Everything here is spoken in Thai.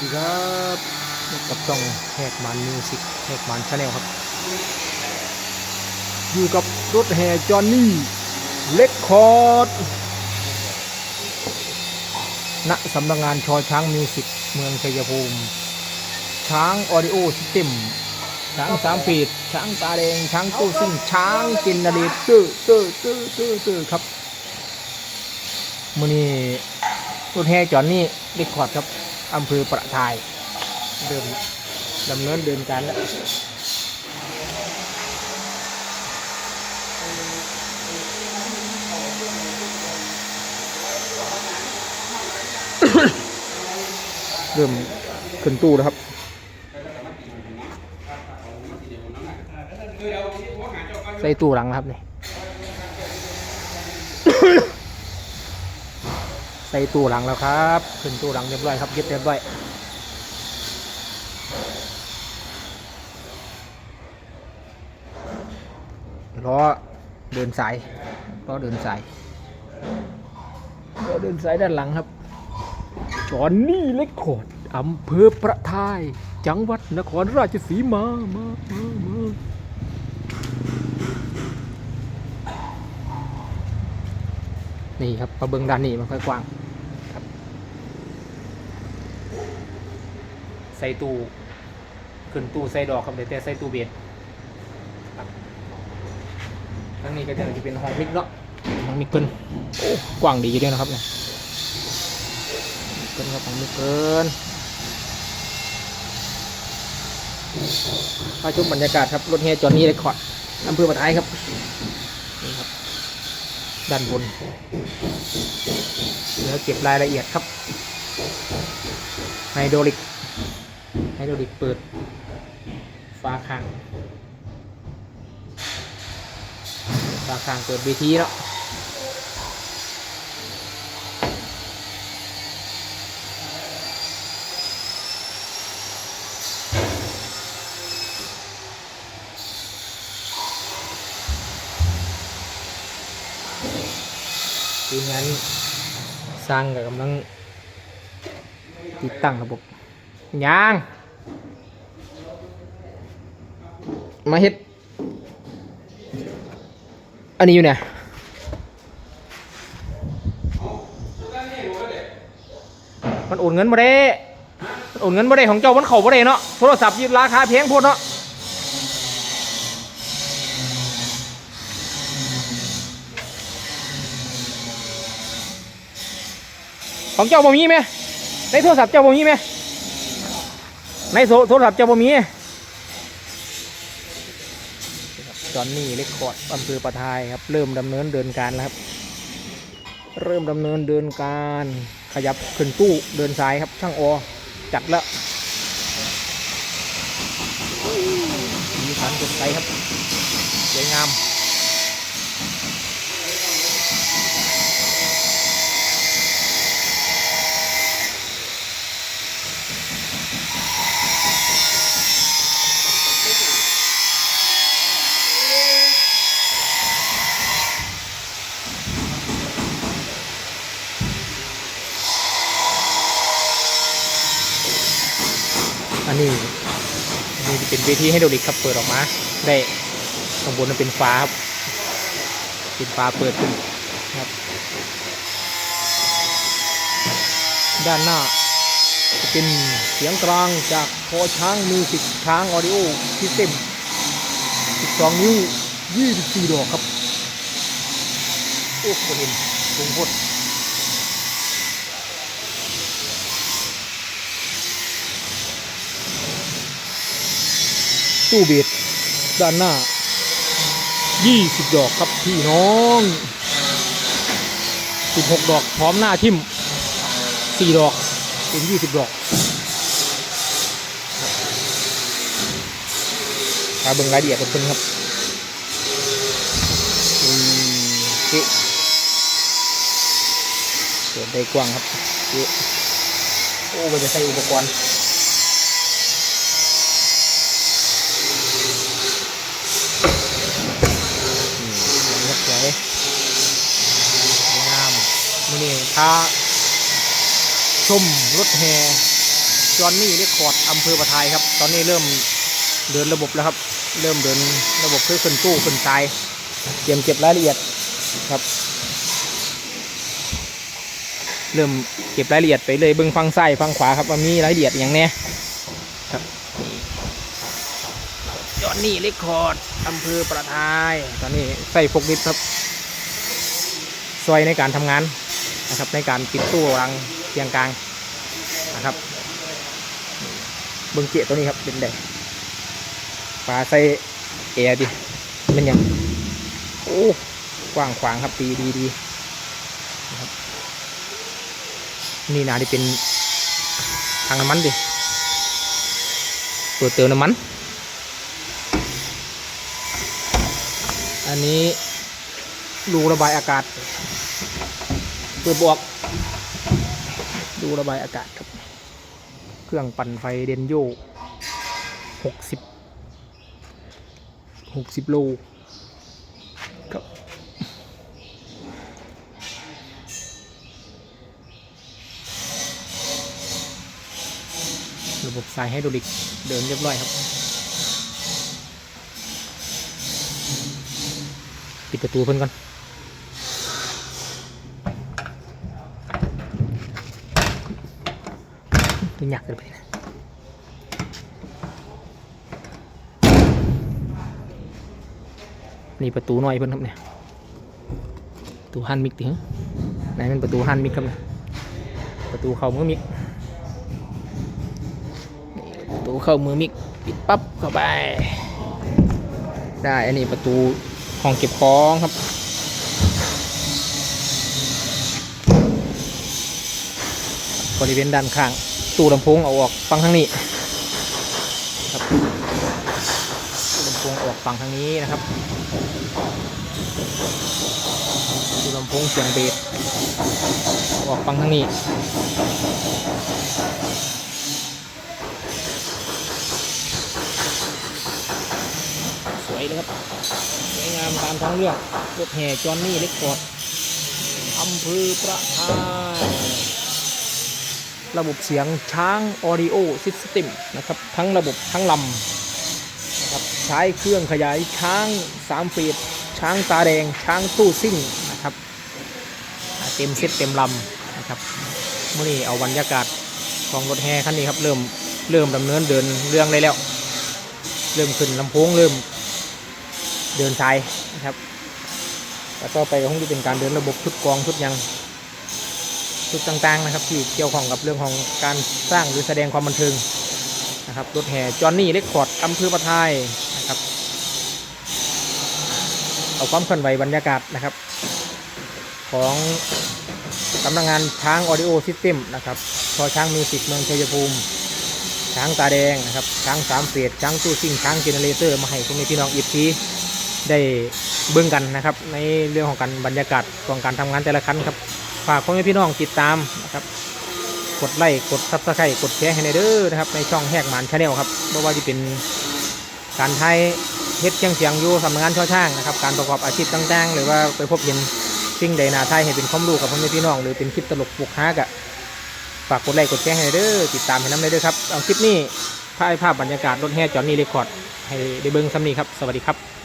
สวัสดีครับพบกับช่องแหกมันมิวสิกแหกมันชาแนลครับ อยู่กับรถแห่จอห์นนี่ เล็กคอร์ดณสำนักงานชอช้างมิวสิกเมืองชัยภูมิ ช้างออดิโอซิสเต็มช้างสามปีดช้างตาแดงช้างตู้ซิ่งช้างกินนารีตื้อตื้อตื้อตื้อตื้อครับมือนี้รถแห่จอห์นนี่เล็กคอร์ดครับ อำเภอประทาย เดินดำเนินเดินการแล้วเริ่มขึ้นตู้แล้วครับใส่ตู้หลังครับนี่ ใส่ตู้หลังแล้วครับขึ้นตู้หลังเรียบร้อยครับยึดเรียบร้อยล้อเดินสายล้อเดินสายล้อเดินสายด้านหลังครับจอนนี่เล็กโคดอำเภอประทาย จังหวัดนครราชสีมามามามา นี่ครับมาเบิ่งด้านนี้มันค่อยกว้างครับ ใส่ตู้ขึ้นตู้ใส่ดอกครับเดี๋ยวแต่ใส่ตู้เบียดครับทั้งนี้ก็จะเป็นห้องมิกเนาะห้องมิกเพิ่นโอ้กว้างดีอยู่ด้วยนะครับเนี่ยเกินครับของมิกเกินพาชมบรรยากาศครับรถแห่จอห์นนี่เรคคอร์ดอำเภอปะท้ายครับนี่ครับ ด้านบนเดี๋ยวเก็บรายละเอียดครับไฮโดรลิกไฮโดรลิกเปิดฟ้าค้างฟ้าค้างเปิดบีทีแล้ว ทีมงานสร้างกับกำลังติดตั้งระบบยางมาเฮ็ด อันนี้อยู่เนี่ยมันโอนเงินมาได้โอนเงินมาได้ของเจ้ามันเข่ามาได้เนาะโทรศัพท์ยืมราคาแพงโพดเนาะ ของเจ้าบ่มีไหมในโทรศัพท์เจ้าบ่มีไหมในโทรโทรศัพท์เจ้าบ่มีจอนนี่เล็กคอร์ดอำเภอประทายครับ เริ่มดำเนินเดินการแล้วครับ เริ่มดำเนินเดินการขยับขึ้นตู้เดินสายครับ ช่างออจัดแล้วสีสันสดใสครับสวยงาม อันนี้นี่ เป็นเวทีให้โดูดิครับเปิดออกมา ได้ข้างบนมันเป็นฟ้าครับเป็นฟ้าเปิดขึ้นครับ ด้านหน้าจะเป็นเสียงกลางจากคอช้างมิวสิกช้างออดิโอซิสเต็ม 12 นิ้ว 24 ดอกครับ โอ้โหเห็นสูงโพด ตู้เบดด้านหน้า 20 ดอกครับพี่น้อง 16 ดอกพร้อมหน้าทิ่ม4 ดอกเป็น 20 ดอกมาเบิ่งรายละเอียดกันเพิ่นครับอืมเอ๊เปิดได้กว้างครับเอ๊โอ้มันจะใส่อุปกรณ์ นี่สวยส วยงามมือนี่พาชมรถแห่จอนนี่เรคคอร์ดอำเภอประทายครับ ตอนนี้เริ่มเดินระบบแล้วครับ เริ่มเดินระบบเพื่อขึ้นตู้ขึ้นทายเตรียมเก็บรายละเอียดครับ เริ่มเก็บรายละเอียดไปเลยเบิ้งฟังซ้ายฟังขวาครับว่ามีรายละเอียดอย่างเนี้ยครับจอนนี่เรคคอร์ดอำเภอประทาย ตอนนี้ใส่ฟกนิดครับซอยในการทำงาน นะครับ ในการปิดตู้วางเตียงกลางนะครับเบิ้งเจี๊ยตัวนี้ครับเป็นไดปลาใส่แอร์ดิเป็นยังโอ้กว้างขวางครับดีดีดีนะครับนี่นาที่เป็นทางน้ำมันดิเปิดเติมน้ำมัน อันนี้รูระบายอากาศ ปิดบวกรูระบายอากาศครับ เครื่องปั่นไฟเดนโยหกสิบหกสิบโลครับระบบสายไฮดรอลิกเดินเรียบร้อยครับ ปิดประตูเพิ่นก่อน ตัว หยักเลยไปนะนี่ประตูน้อยเพิ่นครับเนี่ยประตูฮันมิกถึงไหนเป็นประตูฮันมิกครับเนี่ยประตูเข้ามือมิกประตูเข้ามือมิกปิดปั๊บเข้าไป ได้อันนี้ประตูห้องเก็บของครับบริเวณด้านข้าง ตู้ลำโพงเอาออกฟังทางนี้ครับลำโพงออกฟังทางนี้นะครับตู้ลำโพงเสียงเบสออกฟังทางนี้สวยเลยครับสวยงามตามท้องเรื่องรถแห่จอนนี่เล็กคอดอำเภอประทาย ระบบเสียงช้างออดิโอซิสเต็มนะครับทั้งระบบทั้งลำนะครับใช้เครื่องขยายช้างสามฟีดช้างตาแดง ช้างตู้ซิ่งนะครับเต็มเซตเต็มลำนะครับเมื่อนี้เอาบรรยากาศของรถแห่คันนี้ครับเริ่มเริ่มดำเนินเดินเรื่องได้แล้ว เริ่มขึ้นลำโพงเริ่มเดินชายนะครับแล้วก็ไปก็คงจะเป็นการเดินระบบชุดกองชุดยัง ชุดต่างๆนะครับ ที่เกี่ยวข้องกับเรื่องของการสร้างหรือแสดงความบันเทิงนะครับรถแห่จอห์นนี่เล็กคอร์ดอำเภอประทายนะครับเอาความเคลื่อนไหวบรรยากาศนะครับ ของสำนักงานช้างออดิโอซิสเต็มนะครับชอช้างมิวสิกเมืองชัยภูมิ ช้างตาแดงนะครับ ช้างสามเฟียดช้างตู้ซิ่งช้างเจเนเรเตอร์มาให้พวกนี้พี่น้องอีพีได้เบิ่งกันนะครับ ในเรื่องของการบรรยากาศของการทำงานแต่ละครั้งครับ ฝากพ่อแม่พี่น้องติดตามนะครับ กดไลค์กดซับสไครต์กดแชร์ให้ในเด้อนะครับในช่องแหกหมานชาแนลครับไม่ว่าจะเป็นการไทยเฮ็ดเชียงเสียงอยู่สำนักงานช่อช่างนะครับการประกอบอาชีพต่างๆ หรือว่าไปพบเห็นสิ่งใดนาไทยให้เป็นความรู้กับพ่อแม่พี่น้องหรือเป็นคลิปตลกปลุกฮากะฝากกดไลค์กดแชร์ให้เด้อติดตามให้น้ำได้เด้อครับเอาคลิปนี้ถ่ายภาพบรรยากาศรถแห่จอนนี่เรคคอร์ดให้ได้เบิ้งซ้ำนี้ครับสวัสดีครับ